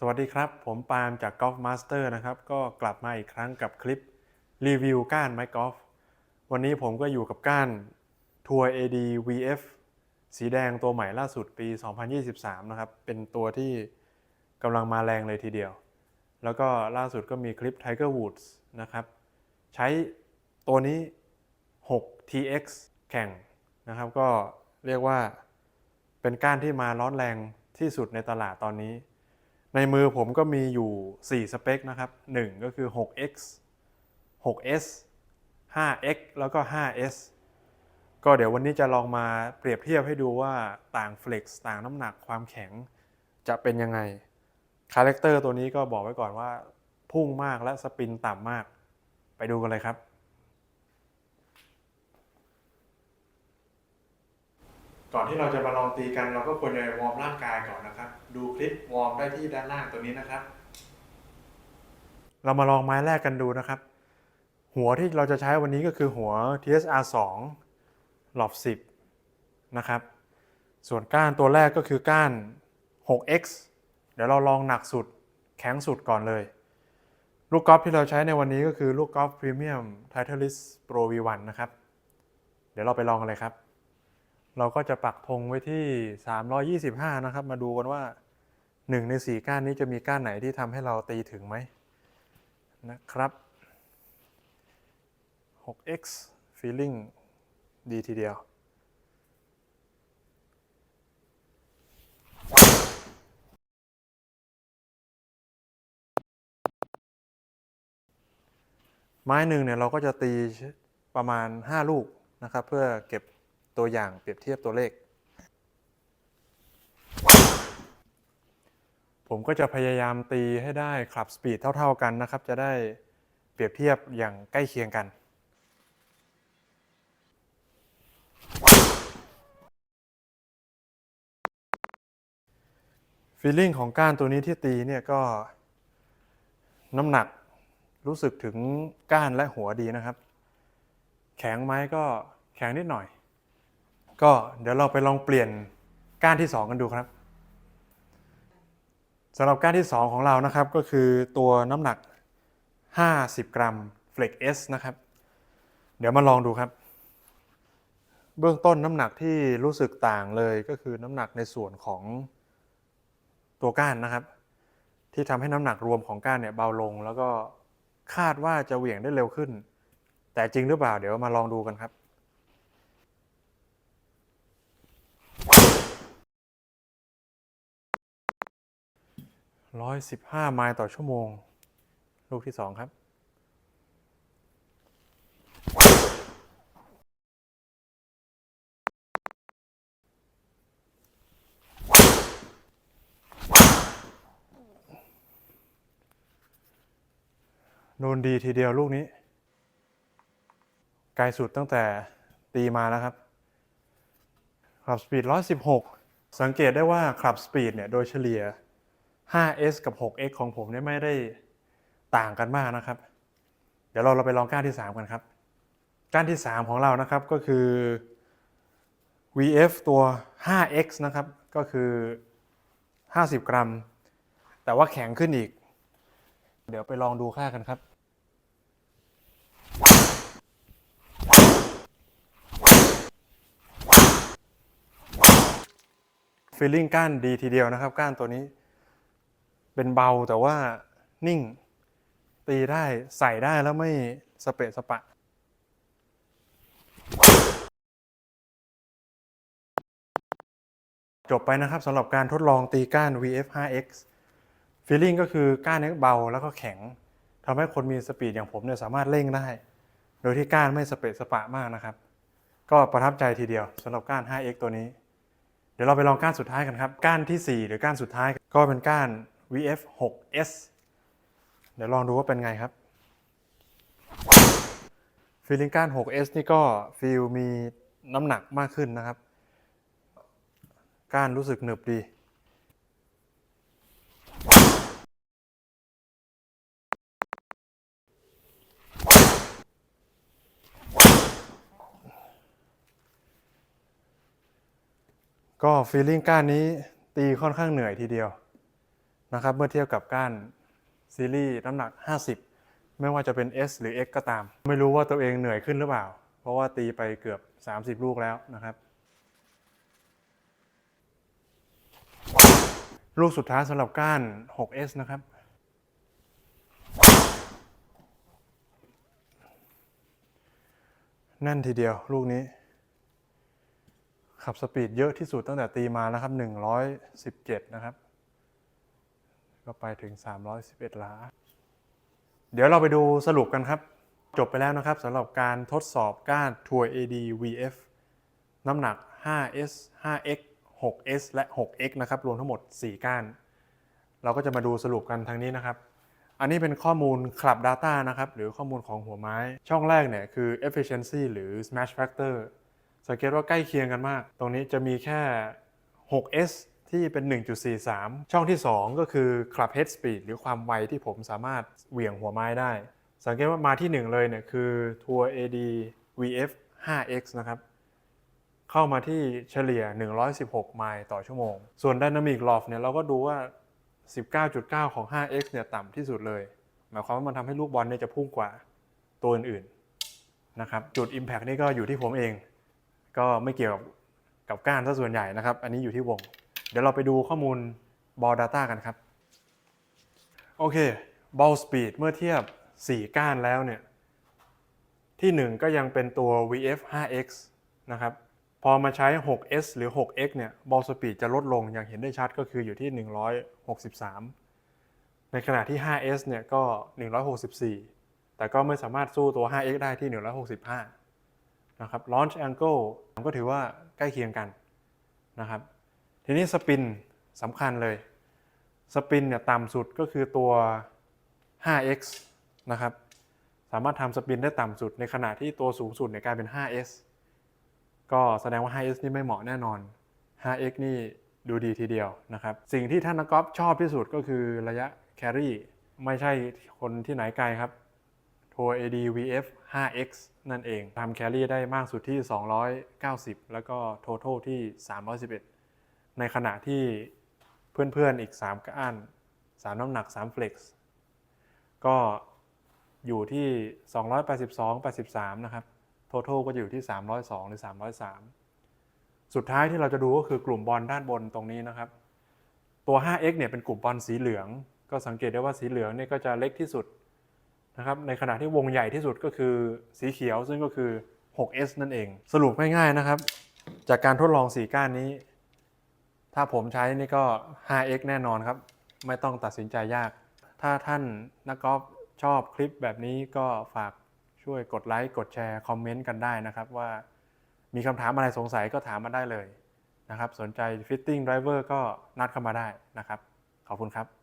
สวัสดีครับ ผมปาล์มจาก Golf Master นะครับ ก็กลับมาอีกครั้งกับคลิปรีวิวก้านไม้กอล์ฟวันนี้ผมก็อยู่กับก้านทัวร์ AD VF สีแดงตัวใหม่ล่าสุดปี 2023 นะครับ เป็นตัวที่กำลังมาแรงเลยทีเดียว แล้วก็ล่าสุดก็มีคลิป Tiger Woods นะครับ ใช้ตัวนี้ 6 TX แข่งนะครับ ก็เรียกว่าเป็นก้านที่มาร้อนแรงที่สุดในตลาดตอนนี้ ในมือผมก็มีอยู่ 4 สเปคนะครับ 1 ก็คือ 6x 6s 5x แล้วก็ 5s ก็เดี๋ยววันนี้จะลองมาเปรียบเทียบให้ดูว่าต่างเฟล็กซ์ต่างน้ำหนักความแข็งจะเป็นยังไง คาแรคเตอร์ตัวนี้ก็บอกไว้ก่อนว่า พุ่งมากและสปินต่ำมาก ไปดูกันเลยครับ ก่อนที่เราจะมาลองตีกันเราก็ควรจะวอร์มร่างกายก่อนนะครับ ดูคลิปวอร์มได้ที่ด้านล่างตัวนี้นะครับ เรามาลองไม้แรกกันดูนะครับ หัวที่เราจะใช้วันนี้ก็คือหัว TSR 2หลอบ10 นะครับ ส่วนก้านตัวแรกก็คือก้าน 6x เดี๋ยวเราลองหนักสุดแข็งสุดก่อนเลย ลูกกอล์ฟที่เราใช้ในวันนี้ก็คือลูกกอล์ฟพรีเมียม Titleist Pro V1 นะครับ เดี๋ยวเราไปลองกันเลยครับ เราก็จะปักธงไว้ที่ 325 นะครับ มาดูกันว่า 1 ใน 4 ก้านนี้จะมีก้านไหนที่ทำให้เราตีถึงไหมนะครับ 6x feeling ดีทีเดียว ไม้หนึ่งเนี่ยเราก็จะตีประมาณ 5 ลูกนะครับ เพื่อเก็บ ตัวอย่างเปรียบเทียบตัวเลข ผมก็จะพยายามตีให้ได้คลับสปีดเท่าๆกันนะครับ จะได้เปรียบเทียบอย่างใกล้เคียงกันฟีลลิ่งของก้านตัวนี้ที่ตีเนี่ยก็น้ำหนักรู้สึกถึงก้านและหัวดีนะครับ แข็งไหมก็แข็งนิดหน่อย ก็เดี๋ยวเราไปลองเปลี่ยนก้านที่ 2 กันดูครับสำหรับก้านที่ 2 ของเรานะครับก็คือตัวน้ำหนัก 50 กรัม Flex S นะครับ เดี๋ยวมาลองดูครับ เบื้องต้นน้ำหนักที่รู้สึกต่างเลยก็คือน้ำหนักในส่วนของตัวก้านนะครับ ที่ทำให้น้ำหนักรวมของก้านเนี่ยเบาลง แล้วก็คาดว่าจะเหวี่ยงได้เร็วขึ้น แต่จริงหรือเปล่าเดี๋ยวมาลองดูกันครับ ร้อยสิบห้าไมล์ต่อชั่วโมง ลูกที่สองครับ โดนดีทีเดียวลูกนี้ ไกลสุดตั้งแต่ตีมาแล้วครับขับสปีด116 สังเกตได้ว่าขับสปีดเนี่ย โดยเฉลี่ย 5S กับ 6X ของผมเนี่ยไม่ได้ต่างกันมากนะครับ เดี๋ยวเราเราไปลองก้านที่ 3 กันครับ ก้านที่ 3 ของเรานะครับก็คือ VF ตัว 5X นะครับ ก็คือ 50 กรัม แต่ว่าแข็งขึ้นอีก เดี๋ยวไปลองดูค่ากันครับฟีลลิ่งก้านดีทีเดียวนะครับ ก้านตัวนี้ เป็นเบาแต่ว่านิ่ง ตีได้ใส่ได้แล้วไม่สเปะสปะ จบไปนะครับสำหรับการทดลองตีก้าน VF5X ฟีลลิ่งก็คือก้านเนี้เบาแล้วก็แข็งทำให้คนมีสปีดอย่างผมเนี่ยสามารถเร่งได้ โดยที่ก้านไม่สเปะสปะมากนะครับ ก็ประทับใจทีเดียวสำหรับก้าน 5X ตัวนี้ เดี๋ยวเราไปลองก้านสุดท้ายกันครับ ก้านที่ 4 หรือก้านสุดท้ายก็เป็นก้าน VF 6S เดี๋ยวลองดูว่าเป็นไงครับฟีลิ่งก้าน 6S นี่ก็ฟีลมีน้ำหนักมากขึ้นนะครับก้านรู้สึกหนึบดี ก็ฟีลลิ่งก้านนี้ตีค่อนข้างเหนื่อยทีเดียว นะครับเมื่อเทียบกับก้านซีรีส์น้ำหนัก 50 ไม่ว่าจะเป็น S หรือ X ก็ตาม ไม่รู้ว่าตัวเองเหนื่อยขึ้นหรือเปล่า เพราะว่าตีไปเกือบ 30 ลูกแล้วนะครับ ลูกสุดท้ายสำหรับก้าน 6S นะครับแน่นทีเดียวลูกนี้ ขับสปีดเยอะที่สุดตั้งแต่ตีมานะครับ 117 นะครับ ก็ไปถึง 311 ล้า เดี๋ยวเราไปดูสรุปกันครับ จบไปแล้วนะครับสำหรับการทดสอบก้าน Tour AD VF น้ำหนัก 5S 5X 6S และ 6X นะครับรวมทั้งหมด 4 ก้าน เราก็จะมาดูสรุปกันทางนี้นะครับ อันนี้เป็นข้อมูล Club Data นะครับหรือข้อมูลของหัวไม้ ช่องแรกเนี่ยคือ efficiency หรือ smash factor สังเกตว่าใกล้เคียงกันมาก ตรงนี้จะมีแค่ 6S ที่เป็น 1.43 ช่องที่ 2 ก็คือ club head speed หรือความไวที่ผมสามารถเหวี่ยงหัวไม้ได้ สังเกตว่ามาที่ 1 เลยเนี่ยคือ Tour AD VF 5X นะครับ เข้ามาที่เฉลี่ย 116 ไมล์ต่อชั่วโมง ส่วน Dynamic Loft เนี่ยเราก็ดูว่า 19.9 ของ 5x เนี่ยต่ำที่สุดเลย หมายความว่ามันทำให้ลูกบอลเนี่ยจะพุ่งกว่าตัวอื่นๆนะครับจุด Impact นี่ก็อยู่ที่ผมเอง ก็ไม่เกี่ยวกับกับก้านซะส่วนใหญ่นะครับ อันนี้อยู่ที่วง เดี๋ยวเราไปดูข้อมูล Ball Data กันครับ โอเค Ball Speed เมื่อเทียบ 4 ก้านแล้วเนี่ย ที่ 1 ก็ยังเป็นตัว VF 5x นะครับ พอมาใช้ 6s หรือ 6x เนี่ย ball speed จะลดลงอย่างเห็นได้ชัดก็คืออยู่ที่ 163 ในขณะที่ 5s เนี่ยก็ 164 แต่ก็ไม่สามารถสู้ตัว 5x ได้ที่ 165 นะครับ launch angle ก็ถือว่าใกล้เคียงกันนะครับ ทีนี้สปินสำคัญเลย สปินเนี่ยต่ำสุดก็คือตัว 5x นะครับ สามารถทำสปินได้ต่ำสุด ในขณะที่ตัวสูงสุดเนี่ยกลายเป็น 5s ก็แสดงว่า 5s นี่ไม่เหมาะแน่นอน 5x นี่ดูดีทีเดียวนะครับ สิ่งที่ท่านนักกอล์ฟชอบที่สุดก็คือระยะแครี่ไม่ใช่คนที่ไหนไกลครับ Tour AD VF 5x นั่นเองทำแครี่ได้มากสุดที่ 290 แล้วก็ total ที่ 311 ในขณะที่เพื่อนๆอีก 3ก้าน3 น้ำหนัก3 flex ก็อยู่ที่ 282 83 นะครับ total ก็จะอยู่ที่ 302 หรือ 303 สุดท้ายที่เราจะดูก็คือกลุ่มบอลด้านบนตรงนี้นะครับ ตัว 5x เนี่ยเป็นกลุ่มบอลสีเหลือง ก็สังเกตได้ว่าสีเหลืองเนี่ยก็จะเล็กที่สุดนะครับ ในขณะที่วงใหญ่ที่สุดก็คือสีเขียวซึ่งก็คือ 6s นั่นเอง สรุปง่ายๆนะครับ จากการทดลองสีก้านนี้ ถ้าผมใช้นี่ก็ 5x แน่นอนครับ ไม่ต้องตัดสินใจยาก ถ้าท่านนักกอล์ฟชอบคลิปแบบนี้ก็ฝากช่วยกดไลค์ กดแชร์ คอมเมนต์กันได้นะครับ ว่ามีคำถามอะไรสงสัยก็ถามมาได้เลยนะครับ สนใจฟิตติ้งไดรเวอร์ก็นัดเข้ามาได้นะครับ ขอบคุณครับ